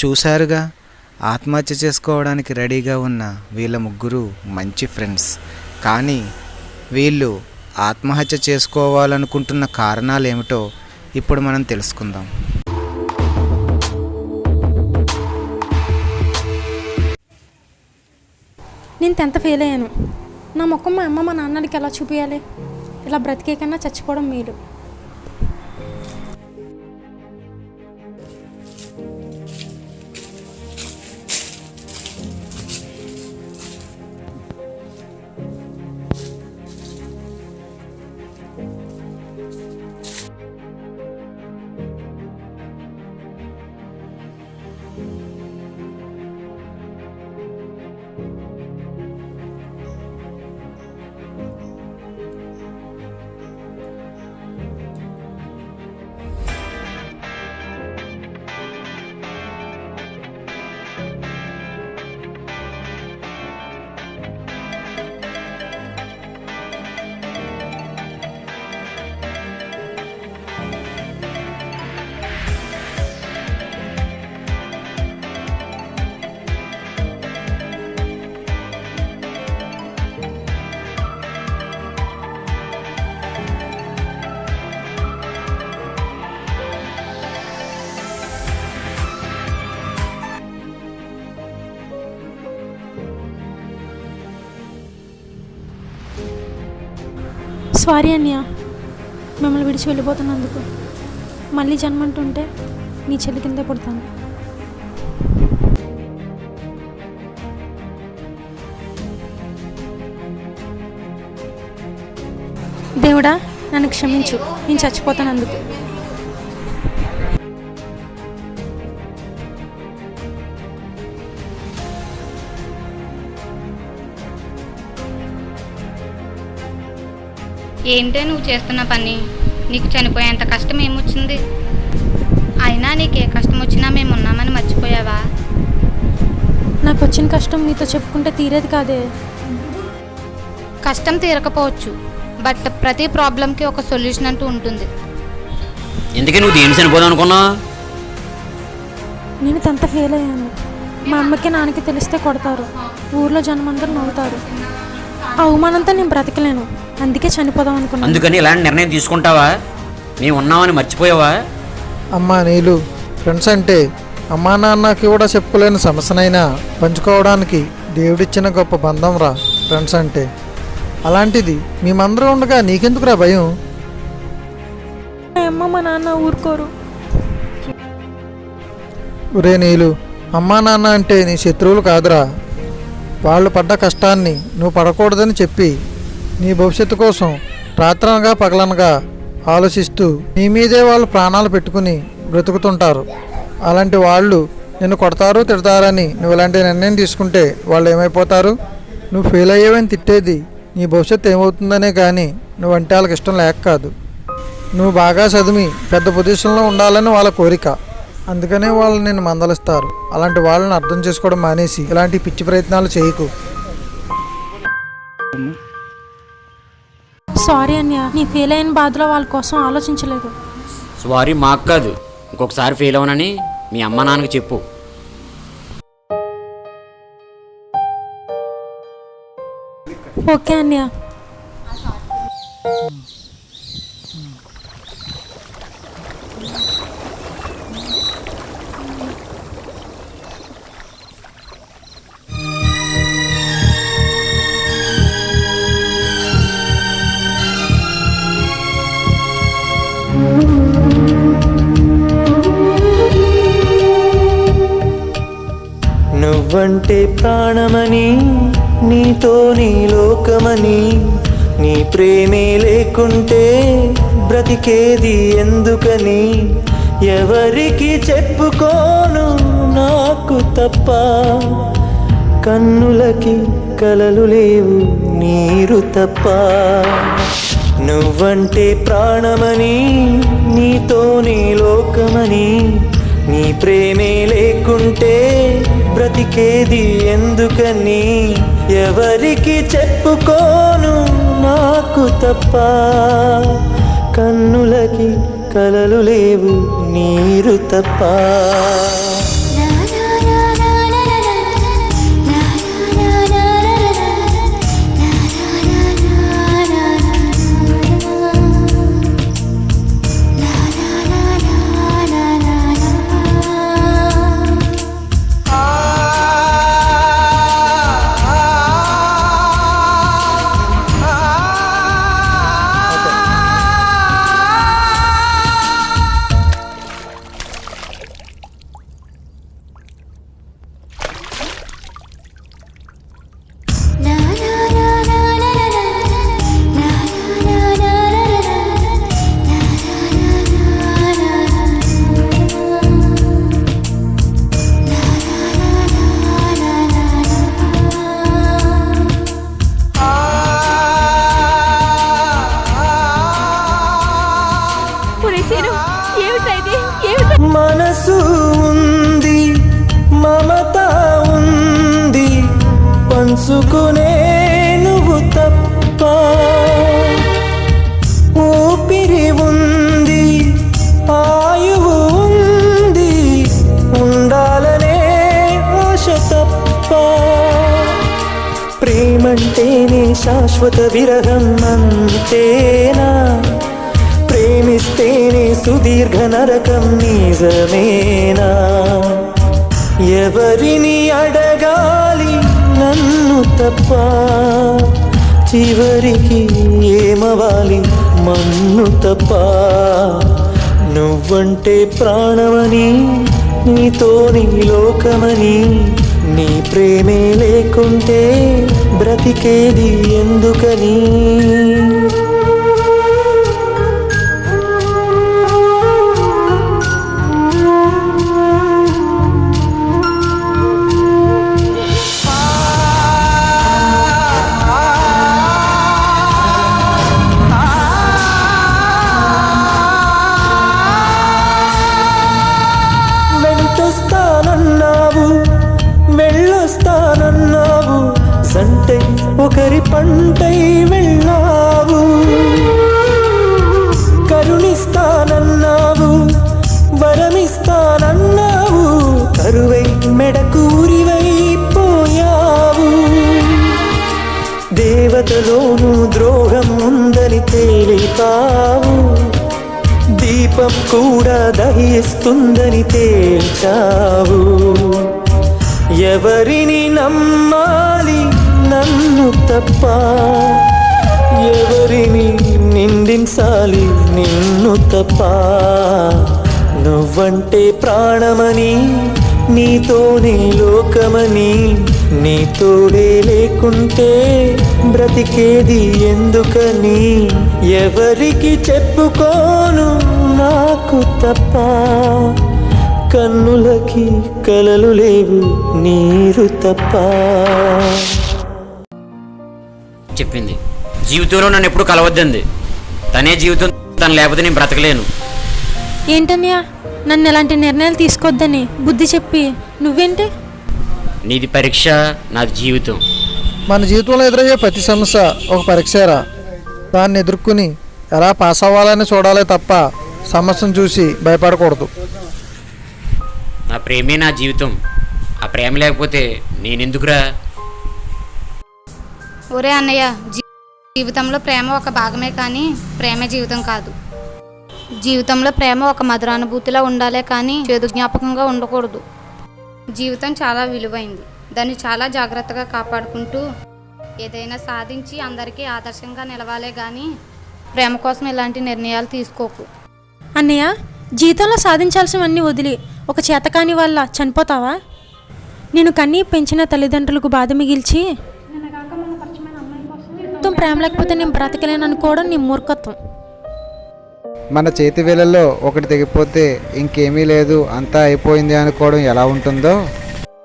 చూశారుగా? ఆత్మహత్య చేసుకోవడానికి రెడీగా ఉన్న వీళ్ళ ముగ్గురు మంచి ఫ్రెండ్స్. కానీ వీళ్ళు ఆత్మహత్య చేసుకోవాలనుకుంటున్న కారణాలు ఏమిటో ఇప్పుడు మనం తెలుసుకుందాం. నేను టెన్త్ ఫెయిల్ అయ్యాను? నా ముఖం మా అమ్మ మా నాన్నకి ఎలా చూపించాలి ఇలా బ్రతికే కన్నా చచ్చిపోవడం మేలు. సారీ అన్నయ్య మిమ్మల్ని విడిచి వెళ్ళిపోతున్నందుకు మళ్ళీ జన్మంటుంటే నీ చెల్లి కిందే పుడతాను. దేవుడా నన్ను క్షమించు. నేను చచ్చిపోతానందుకు. ఏంటే నువ్వు చేస్తున్న పని? నీకు చనిపోయేంత కష్టం ఏమొచ్చింది? అయినా నీకు ఏ కష్టం వచ్చినా మేము ఉన్నామని మర్చిపోయావా? నాకు వచ్చిన కష్టం మీతో చెప్పుకుంటే తీరేది కాదే. కష్టం తీరకపోవచ్చు బట్ ప్రతి ప్రాబ్లంకి ఒక సొల్యూషన్ అంటూ ఉంటుంది. ఎందుకే నువ్వు దేని చనిపోదాం అనుకున్నావు? నేను టెన్త్ ఫెయిల్ అయ్యాను. మా అమ్మకి నాన్నకి తెలిస్తే కొడతారు. ఊర్లో జనం అందరూ నవ్వుతారు. ఆ అవమానంతో నేను బ్రతకలేను. అందుకే చనిపోదాం అనుకున్నాను. అందుకని ఇలాంటి నిర్ణయం తీసుకుంటావా? మేము ఉన్నామని మర్చిపోయావా? అమ్మా నీలు ఫ్రెండ్స్ అంటే అమ్మా నాన్నకి కూడా చెప్పుకోలేని సమస్యనైనా పంచుకోవడానికి దేవుడిచ్చిన గొప్ప బంధం రా ఫ్రెండ్స్ అంటే. అలాంటిది మేమందరం ఉండగా నీకెందుకురా భయం? మా అమ్మ మా నాన్న ఊరుకోరు. ఒరే నీలు అమ్మా నాన్న అంటే నీ శత్రువులు కాదురా. వాళ్ళు పడ్డ కష్టాన్ని నువ్వు పడకూడదని చెప్పి నీ భవిష్యత్తు కోసం రాత్రనగా పగలనగా ఆలోచిస్తూ నీ మీదే వాళ్ళు ప్రాణాలు పెట్టుకుని బ్రతుకుతుంటారు. అలాంటి వాళ్ళు నిన్ను కొడతారు తిడతారని నువ్వు ఇలాంటి నిర్ణయం తీసుకుంటే వాళ్ళు ఏమైపోతారు? నువ్వు ఫెయిల్ అయ్యేవని తిట్టేది నీ భవిష్యత్తు ఏమవుతుందనే కానీ నువ్వంటే వాళ్ళకి ఇష్టం లేక కాదు. నువ్వు బాగా చదివి పెద్ద పొజిషన్లో ఉండాలని వాళ్ళ కోరిక. అందుకనే వాళ్ళు నిన్ను మందలిస్తారు. అలాంటి వాళ్ళని అర్థం చేసుకోవడం మానేసి ఇలాంటి పిచ్చి ప్రయత్నాలు చేయకు. సారీ అన్నయ్య. నీ ఫెయిల్ అయిన బాధలో వాళ్ళ కోసం ఆలోచించలేదు. సారీ మాకు కాదు ఇంకొకసారి ఫెయిల్ అవనని మీ అమ్మ నాన్నకి చెప్పు. ఓకే అన్నయ్య. నీ నీతో నీ లోకమని నీ ప్రేమే లేకుంటే బ్రతికేది ఎందుకని? ఎవరికి చెప్పుకోను నాకు తప్ప? కన్నులకి కలలు లేవు నీరు తప్ప. నువ్వంటే ప్రాణమని నీతో నీ లోకమని నీ ప్రేమే లేకుంటే బ్రతికేది ఎందుకని ఎవరికి చెప్పుకోను నాకు తప్ప? కన్నులకి కలలు లేవు నీరు తప్ప. శాశ్వత విరహం అంతేనా? ప్రేమిస్తేనే సుదీర్ఘ నరకం నిజమేనా? ఎవరిని అడగాలి నన్ను తప్ప? చివరికి ఏమవాలి మన్ను తప్ప? నువ్వంటే ప్రాణమని నీతో నీ లోకమని నీ ప్రేమే లేకుంటే బ్రతికేది ఎందుకని? ఒకరి పంటై వెళ్ళావు. కరుణిస్తానన్నావు వరమిస్తానన్నావు కరువై మెడకూరివై పోయావు దేవతలోనూ ద్రోహం ఉందని తేలిపావు. దీపం కూడా దహిస్తుందని తేల్చావు. ఎవరిని నమ్మాలి నన్ను తప్ప ఎవరిని నిందించాలి? నిన్ను తప్ప నువ్వంటే ప్రాణమని నీతోనే లోకమని నీ తోడే లేకుంటే బ్రతికేది ఎందుకని? ఎవరికి చెప్పుకోను నాకు తప్ప? కన్నులకి కలలు లేవు నీరు తప్ప. చెప్పింది. జీవితంలో నన్ను ఎప్పుడు కలవద్దంది. తనే జీవితం తను లేకపోతే నేను బ్రతకలేను. ఏంటన్నయ్య? నన్ను ఎలాంటి నిర్ణయాలు తీసుకోవద్దని బుద్ధి చెప్పి నువ్వేంటి? నీది పరీక్ష నాది జీవితం. మన జీవితంలో ఎదురయ్యే ప్రతి సమస్య ఒక పరీక్షరా. దాన్ని ఎదుర్కొని ఎలా పాస్ అవ్వాలని చూడాలి తప్ప సమస్యను చూసి భయపడకూడదు. నా ప్రేమే నా జీవితం. ఆ ప్రేమ లేకపోతే నేనెందుకురా? ఒరే అన్నయ్య జీ- జీవితంలో ప్రేమ ఒక భాగమే కానీ ప్రేమ జీవితం కాదు. జీవితంలో ప్రేమ ఒక మధురానుభూతిలో ఉండాలే కానీ చేదు జ్ఞాపకంగా ఉండకూడదు. జీవితం చాలా విలువైంది. దాన్ని చాలా జాగ్రత్తగా కాపాడుకుంటూ ఏదైనా సాధించి అందరికీ ఆదర్శంగా నిలవాలే కానీ ప్రేమ కోసం ఇలాంటి నిర్ణయాలు తీసుకోకు. అన్నయ్య జీవితంలో సాధించాల్సినవన్నీ వదిలి ఒక చేతకాని వల్ల చనిపోతావా? నేను కన్నీ పెంచిన తల్లిదండ్రులకు బాధ మిగిల్చి మొత్తం ప్రేమ లేకపోతే నేను బ్రతకలేను అనుకోవడం నీ మూర్ఖత్వం. మన చేతి వేళల్లో ఒకటి తెగిపోతే ఇంకేమీ లేదు అంతా అయిపోయింది అనుకోవడం ఎలా ఉంటుందో?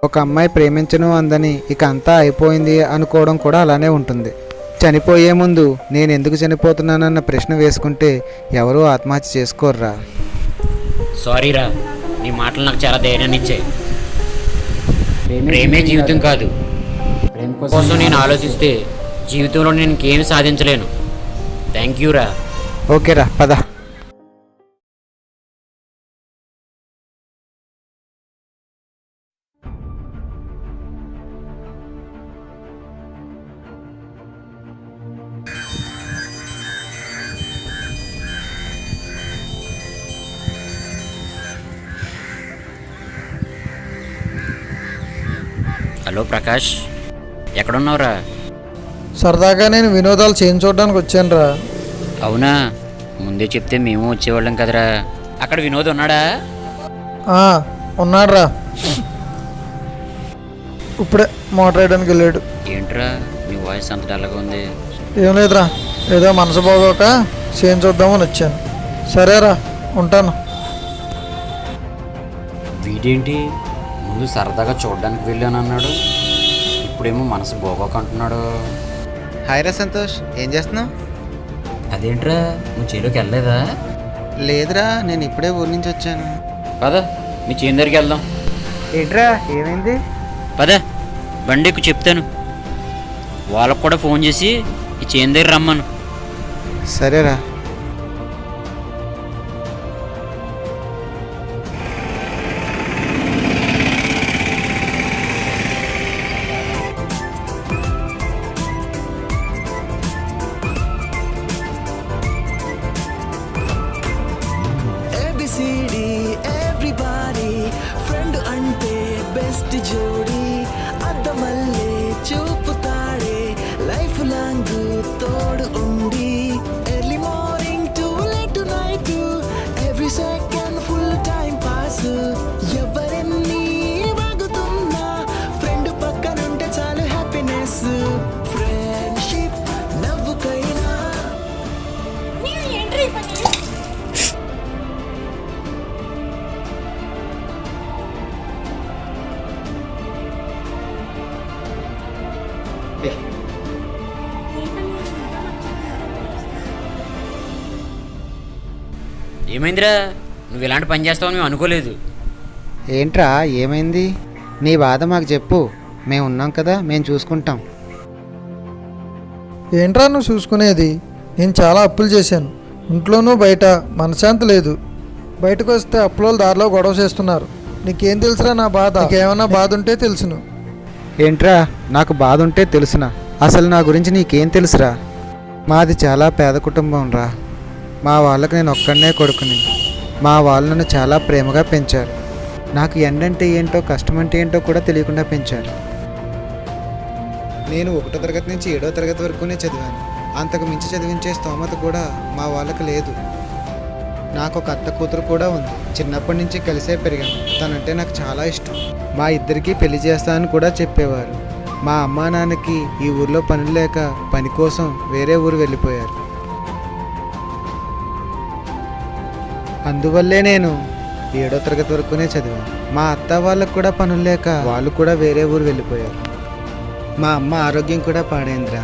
ఒక అమ్మాయి ప్రేమించను అందని ఇక అంతా అయిపోయింది అనుకోవడం కూడా అలానే ఉంటుంది. చనిపోయే ముందు నేను ఎందుకు చనిపోతున్నానన్న ప్రశ్న వేసుకుంటే ఎవరూ ఆత్మహత్య చేసుకోర్రా. సారీరా నీ మాటలు నాకు చాలా ధైర్యాన్ని ఇచ్చాయి. ప్రేమే జీవితం కాదు. కోసం నేను ఆలోచిస్తే జీవితంలో నేను ఇంకేమి సాధించలేను. థ్యాంక్ యూ రా. ఓకేరా పద. హలో ప్రకాష్ ఎక్కడున్నావురా? సరదాగా నేను వినోదాలు చేయించడానికి వచ్చానురా. అవునా? ముందే చెప్తే మేము వచ్చేవాళ్ళం కదరా. అక్కడ వినోద్ ఉన్నాడా? ఆ, ఉన్నాడురా. ఇప్పుడే మోటార్ వేయడానికి వెళ్ళాడు. ఏంట్రా? నీ వాయిస్ అంత డల్గా ఉంది. ఏం లేదురా. ఏదో మనసు బాగోక చేయించొద్దామని వచ్చాను. సరేరా ఉంటాను. వీడేంటి? ముందు సరదాగా చూడడానికి వెళ్ళాను అన్నాడు ఇప్పుడేమో మనసు బోగోక అంటున్నాడు. హాయ్ రా సంతోష్ ఏం చేస్తున్నావు? అదేంట్రా నువ్వు చేలోకి వెళ్ళలేదా? లేదురా నేను ఇప్పుడే ఊరి నుంచి వచ్చాను. పద మీ చేను దగ్గరికి వెళ్దాం. ఏంట్రా ఏమైంది? పద బండి ఎక్కు చెప్తాను. వాళ్ళకు కూడా ఫోన్ చేసి ఈ చేను దగ్గర రమ్మను. సరేరా. ఏమైందిరా? నువ్వు ఇలాంటి పని చేస్తావని మేము అనుకోలేదు. ఏంట్రా ఏమైంది? నీ బాధ మాకు చెప్పు. మేము ఉన్నాం కదా మేము చూసుకుంటాం. ఏంట్రా నువ్వు చూసుకునేది? నేను చాలా అప్పులు చేశాను. ఇంట్లోనూ బయట మనశ్శాంతి లేదు. బయటకు వస్తే అప్పుల దారిలో గొడవ చేస్తున్నారు. నీకేం తెలుసురా నా బాధ? నీకేమైనా బాధ ఉంటే తెలుసును. ఏంట్రా నాకు బాధ ఉంటే తెలుసునా? అసలు నా గురించి నీకేం తెలుసురా? మాది చాలా పేద కుటుంబం రా మా వాళ్ళకి నేను ఒక్కడనే కొడుకుని. మా వాళ్ళు నన్ను చాలా ప్రేమగా పెంచారు. నాకు ఎండంటే ఏంటో కష్టం అంటే ఏంటో కూడా తెలియకుండా పెంచారు. నేను ఒకటో తరగతి నుంచి ఏడో తరగతి వరకునే చదివాను. అంతకు మించి చదివించే స్తోమత కూడా మా వాళ్ళకి లేదు. నాకు ఒక అత్త కూతురు కూడా ఉంది. చిన్నప్పటి నుంచి కలిసే పెరిగాను. తనంటే నాకు చాలా ఇష్టం. మా ఇద్దరికి పెళ్ళి చేస్తానని కూడా చెప్పేవారు. మా అమ్మా నాన్నకి ఈ ఊర్లో పనులు లేక పని కోసం వేరే ఊరు వెళ్ళిపోయారు. అందువల్లే నేను ఏడో తరగతి వరకునే చదివాను. మా అత్త వాళ్ళకు కూడా పనులు లేక వాళ్ళు కూడా వేరే ఊరు వెళ్ళిపోయారు. మా అమ్మ ఆరోగ్యం కూడా పాడైందిరా.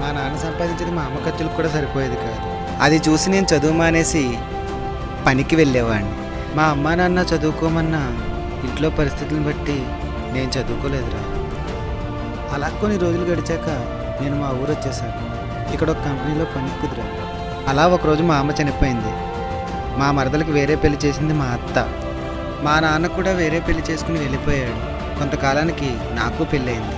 మా నాన్న సంపాదించేది మా అమ్మ ఖర్చులకు కూడా సరిపోయేది కాదు. అది చూసి నేను చదువు మానేసి పనికి వెళ్ళేవాడిని. మా అమ్మ నాన్న చదువుకోమన్నా ఇంట్లో పరిస్థితులను బట్టి నేను చదువుకోలేదురా. అలా కొన్ని రోజులు గడిచాక నేను మా ఊరు వచ్చేసాను. ఇక్కడ ఒక కంపెనీలో పని కుదిరాను అలా ఒకరోజు మా అమ్మ చనిపోయింది. మా మరదలకు వేరే పెళ్ళి చేసింది మా అత్త. మా నాన్న కూడా వేరే పెళ్ళి చేసుకుని వెళ్ళిపోయాడు. కొంతకాలానికి నాకు పెళ్ళయింది.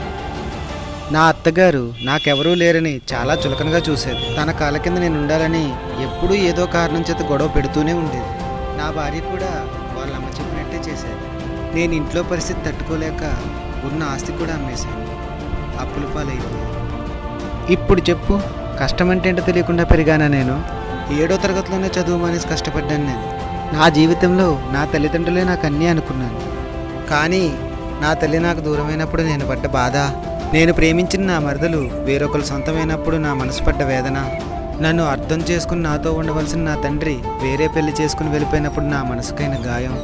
నా అత్తగారు నాకెవరూ లేరని చాలా చులకనగా చూసేది. తన కాళ్ళ కింద నేను ఉండాలని ఎప్పుడూ ఏదో కారణం చేత గొడవ పెడుతూనే ఉండేది. నా భార్య కూడా వాళ్ళ అమ్మ చెప్పినట్టే చేసేది. నేను ఇంట్లో పరిస్థితి తట్టుకోలేక ఉన్న ఆస్తి కూడా అమ్మేశాను. అప్పుల పాలైపోయాను ఇప్పుడు చెప్పు కష్టం అంటే ఏంటో తెలియకుండా పెరిగానా నేను? ఏడో తరగతిలోనే చదువు మానేసి కష్టపడ్డాను నేను. నా జీవితంలో నా తల్లిదండ్రులే నాకు అన్నీ అనుకున్నాను. కానీ నా తల్లి నాకు దూరమైనప్పుడు నేను పడ్డ బాధ నేను ప్రేమించిన నా మరదలు వేరొకరు సొంతమైనప్పుడు నా మనసు పడ్డ వేదన నన్ను అర్థం చేసుకుని నాతో ఉండవలసిన నా తండ్రి వేరే పెళ్ళి చేసుకుని వెళ్ళిపోయినప్పుడు నా మనసుకైన గాయం.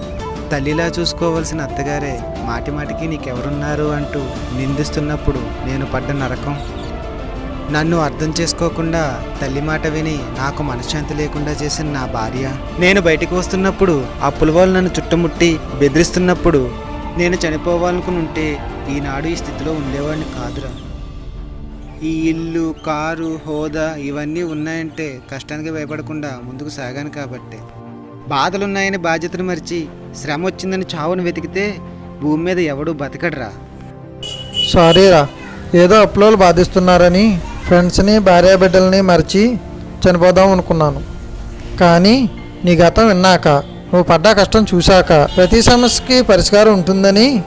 తల్లిలా చూసుకోవలసిన అత్తగారే మాటి మాటికి నీకెవరున్నారు అంటూ నిందిస్తున్నప్పుడు నేను పడ్డ నరకం. నన్ను అర్థం చేసుకోకుండా తల్లి మాట విని నాకు మనశ్శాంతి లేకుండా చేసిన నా భార్య. నేను బయటికి వస్తున్నప్పుడు అప్పుల వాళ్ళు నన్ను చుట్టుముట్టి బెదిరిస్తున్నప్పుడు నేను చనిపోవాలనుకుని ఉంటే ఈనాడు ఈ స్థితిలో ఉండేవాడిని కాదురా. ఈ ఇల్లు కారు హోదా ఇవన్నీ ఉన్నాయంటే కష్టానికి భయపడకుండా ముందుకు సాగాను కాబట్టి. బాధలున్నాయని బాధ్యతను మరిచి శ్రమ వచ్చిందని చావును వెతికితే భూమి మీద ఎవడూ బతకడరా. సారీరా ఏదో అప్పులోలు బాధిస్తున్నారని ఫ్రెండ్స్ని భార్యాబిడ్డల్ని మరిచి చనిపోదాం అనుకున్నాను. కానీ నీ గతం విన్నాక నువ్వు పడ్డ కష్టం చూశాక ప్రతి సమస్యకి పరిష్కారం ఉంటుందని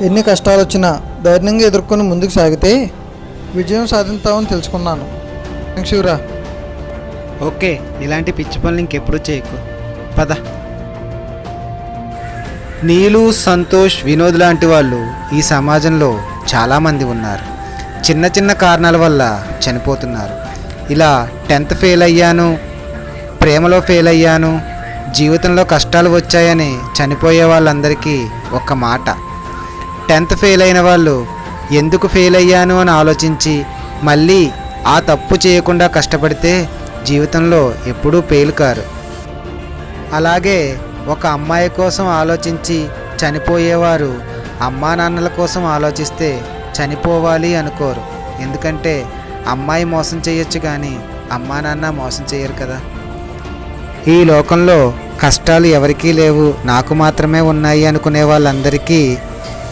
ఎన్ని కష్టాలు వచ్చినా ధైర్యంగా ఎదుర్కొని ముందుకు సాగితే విజయం సాధిస్తామని తెలుసుకున్నాను. థ్యాంక్స్ ఓకే ఇలాంటి పిచ్చి పనులు ఇంకెప్పుడు చేయకు. పద. నీలు సంతోష్ వినోద్ లాంటి వాళ్ళు ఈ సమాజంలో చాలామంది ఉన్నారు. చిన్న చిన్న కారణాల వల్ల చనిపోతున్నారు. ఇలా టెన్త్ ఫెయిల్ అయ్యాను ప్రేమలో ఫెయిల్ అయ్యాను జీవితంలో కష్టాలు వచ్చాయని చనిపోయే వాళ్ళందరికీ ఒక మాట. టెన్త్ ఫెయిల్ అయిన వాళ్ళు ఎందుకు ఫెయిల్ అయ్యాను అని ఆలోచించి మళ్ళీ ఆ తప్పు చేయకుండా కష్టపడితే జీవితంలో ఎప్పుడూ ఫెయిల్ కారు. అలాగే ఒక అమ్మాయి కోసం ఆలోచించి చనిపోయేవారు అమ్మా నాన్నల కోసం ఆలోచిస్తే చనిపోవాలి అనుకోరు. ఎందుకంటే అమ్మాయి మోసం చేయొచ్చు కానీ అమ్మా నాన్న మోసం చేయరు కదా. ఈ లోకంలో కష్టాలు ఎవరికీ లేవు. నాకు మాత్రమే ఉన్నాయి అనుకునే వాళ్ళందరికీ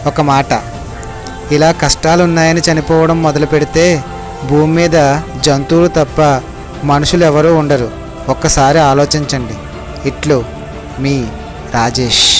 ఒక మాట. ఇలా కష్టాలు ఉన్నాయని చనిపోవడం మొదలు పెడితే భూమి మీద జంతువులు తప్ప మనుషులు ఎవరూ ఉండరు. ఒక్కసారి ఆలోచించండి. ఇట్లు మీ రాజేష్.